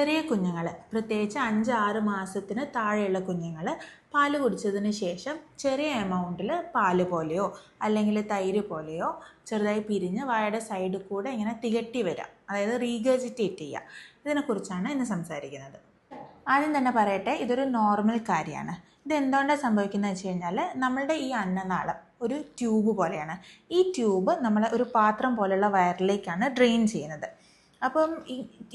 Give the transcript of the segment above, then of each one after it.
ചെറിയ കുഞ്ഞുങ്ങൾ പ്രത്യേകിച്ച് അഞ്ച് ആറ് മാസത്തിന് താഴെയുള്ള കുഞ്ഞുങ്ങൾ പാൽ കുടിച്ചതിന് ശേഷം ചെറിയ എമൗണ്ടിൽ പാൽ പോലെയോ അല്ലെങ്കിൽ തൈര് പോലെയോ ചെറുതായി പിരിഞ്ഞ് വായയുടെ സൈഡിൽ കൂടെ ഇങ്ങനെ തികട്ടി വരാം. അതായത് റീഗജിറ്റേറ്റ് ചെയ്യുക ഇതിനെക്കുറിച്ചാണ് ഇന്ന് സംസാരിക്കുന്നത്. ആദ്യം തന്നെ പറയട്ടെ ഇതൊരു നോർമൽ കാര്യമാണ്. ഇത് എന്തുകൊണ്ടാണ് സംഭവിക്കുന്നത് വെച്ച് കഴിഞ്ഞാൽ നമ്മളുടെ ഈ അന്നനാളം ഒരു ട്യൂബ് പോലെയാണ്. ഈ ട്യൂബ് നമ്മൾ ഒരു പാത്രം പോലെയുള്ള വയറിലേക്കാണ് ഡ്രെയിൻ ചെയ്യുന്നത്. അപ്പം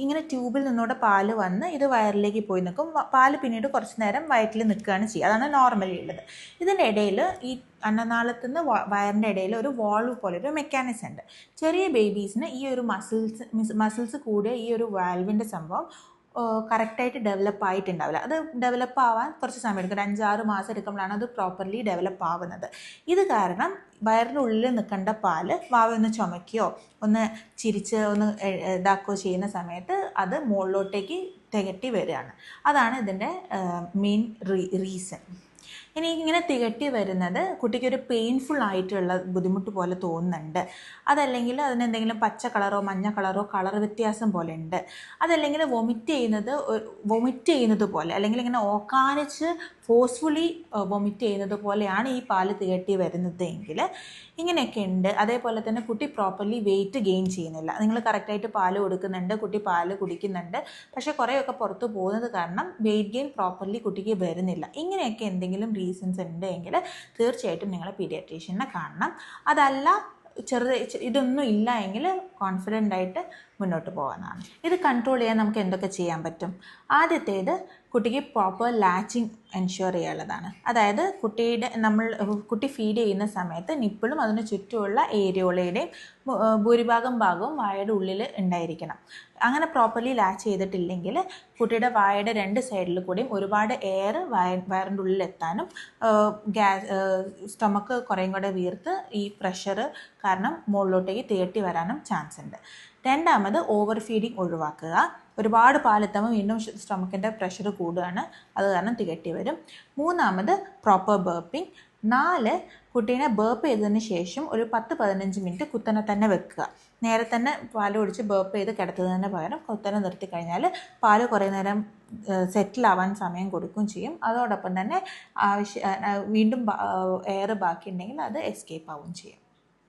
ഇങ്ങനെ ട്യൂബിൽ നിന്നൂടെ പാൽ വന്ന് ഇത് വയറിലേക്ക് പോയി നിൽക്കും. പാൽ പിന്നീട് കുറച്ച് നേരം വയറ്റിൽ നിൽക്കുകയാണ് ചെയ്യുക. അതാണ് നോർമലി ഉള്ളത്. ഇതിന്റെ ഇടയിൽ ഈ അന്നനാളത്തു നിന്ന് വയറിന്റെ ഇടയിൽ ഒരു വാൾവ് പോലെ ഒരു മെക്കാനിസം ഉണ്ട്. ചെറിയ ബേബീസിന് ഈ ഒരു മസിൽസ് മസിൽസ് കൂടിയ ഈ ഒരു വാൽവിന്റെ സംഭവം കറക്റ്റായിട്ട് ഡെവലപ്പ് ആയിട്ടുണ്ടാവില്ല. അത് ഡെവലപ്പ് ആവാൻ കുറച്ച് സമയം എടുക്കും. ഒരു അഞ്ചാറ് മാസം എടുക്കുമ്പോഴാണ് അത് പ്രോപ്പർലി ഡെവലപ്പ് ആവുന്നത്. ഇത് കാരണം വയറിന്റെ ഉള്ളിൽ നിൽക്കേണ്ട പാൽ ഒന്ന് ചുമക്കുകയോ ഒന്ന് ചിരിച്ച് ഒന്ന് ഇതാക്കുകയോ ചെയ്യുന്ന സമയത്ത് അത് മുകളിലോട്ടേക്ക് തികട്ടി വരികയാണ്. അതാണ് ഇതിന്റെ മെയിൻ റീസൺ ഇനി ഇങ്ങനെ തികട്ടി വരുന്നത് കുട്ടിക്ക് ഒരു പെയിൻഫുൾ ആയിട്ടുള്ള ബുദ്ധിമുട്ട് പോലെ തോന്നുന്നുണ്ട്. അതല്ലെങ്കിൽ അതിനെന്തെങ്കിലും പച്ച കളറോ മഞ്ഞ കളറോ കളർ വ്യത്യാസം പോലെ ഉണ്ട്. അതല്ലെങ്കിൽ വൊമിറ്റ് ചെയ്യുന്നത് വൊമിറ്റ് ചെയ്യുന്നത് പോലെ അല്ലെങ്കിൽ ഇങ്ങനെ ഓക്കാനിച്ച് ഫോഴ്സ്ഫുള്ളി വൊമിറ്റ് ചെയ്യുന്നത് പോലെയാണ് ഈ പാൽ തികട്ടി വരുന്നത് എങ്കിൽ ഇങ്ങനെയൊക്കെ ഉണ്ട്. അതേപോലെ തന്നെ കുട്ടി പ്രോപ്പർലി വെയിറ്റ് ഗെയിൻ ചെയ്യുന്നില്ല. നിങ്ങൾ കറക്റ്റായിട്ട് പാൽ കൊടുക്കുന്നുണ്ട് കുട്ടി പാൽ കുടിക്കുന്നുണ്ട്. പക്ഷേ കുറേയൊക്കെ പുറത്ത് പോകുന്നത് കാരണം വെയിറ്റ് ഗെയിൻ പ്രോപ്പർലി കുട്ടിക്ക് വരുന്നില്ല. ഇങ്ങനെയൊക്കെ എന്തെങ്കിലും റീസൺസ് ഉണ്ടെങ്കിൽ തീർച്ചയായിട്ടും നിങ്ങൾ പീഡിയാട്രീഷ്യനെ കാണണം. അതല്ല ചെറുത് ഇതൊന്നും ഇല്ല എങ്കിൽ കോൺഫിഡന്റ് ആയിട്ട് മുന്നോട്ട് പോകാനാണ് ഇത് കൺട്രോൾ ചെയ്യാൻ നമുക്ക് എന്തൊക്കെ ചെയ്യാൻ പറ്റും? ആദ്യത്തേത് കുട്ടിക്ക് പ്രോപ്പർ ലാച്ചിങ് എൻഷുർ ചെയ്യാനുള്ളതാണ്. അതായത് കുട്ടിയുടെ നമ്മൾ കുട്ടി ഫീഡ് ചെയ്യുന്ന സമയത്ത് നിപ്പിളും അതിന് ചുറ്റുമുള്ള ഏരിയോളയുടെയും ഭൂരിഭാഗം ഭാഗവും വായയുടെ ഉള്ളിൽ ഉണ്ടായിരിക്കണം. അങ്ങനെ പ്രോപ്പർലി ലാച്ച് ചെയ്തിട്ടില്ലെങ്കിൽ കുട്ടിയുടെ വായയുടെ രണ്ട് സൈഡിൽ കൂടിയും ഒരുപാട് എയർ വയ വയറിന്റെ ഉള്ളിൽ എത്താനും ഗ്യാസ് സ്റ്റൊമക്ക് കുറേയും കൂടെ വീർത്ത് ഈ പ്രഷർ കാരണം മുകളിലോട്ടേക്ക് തേട്ടി വരാനും ചാൻസ് ഉണ്ട്. രണ്ടാമത് ഓവർ ഫീഡിങ് ഒഴിവാക്കുക. ഒരുപാട് പാലെത്തുമ്പോൾ വീണ്ടും സ്റ്റൊമക്കിന്റെ പ്രഷർ കൂടുകയാണ്. അത് കാരണം തികട്ടി വരും. മൂന്നാമത് പ്രോപ്പർ ബേർപ്പിംഗ് നാല് കുട്ടീനെ ബേർപ്പ് ചെയ്തതിന് ശേഷം ഒരു പത്ത് പതിനഞ്ച് മിനിറ്റ് കുത്തനെ തന്നെ വെക്കുക. നേരെ തന്നെ പാൽ കുടിച്ച് ബേർപ്പ് ചെയ്ത് കിടത്തുന്നതിന് പകരം കുത്തനെ നിർത്തി കഴിഞ്ഞാൽ പാൽ കുറേ നേരം സെറ്റിലാവാൻ സമയം കൊടുക്കുകയും ചെയ്യും. അതോടൊപ്പം തന്നെ ആവശ്യ വീണ്ടും എയർ ബാക്കി ഉണ്ടെങ്കിൽ അത് എസ്കേപ്പ് ആവുകയും ചെയ്യും.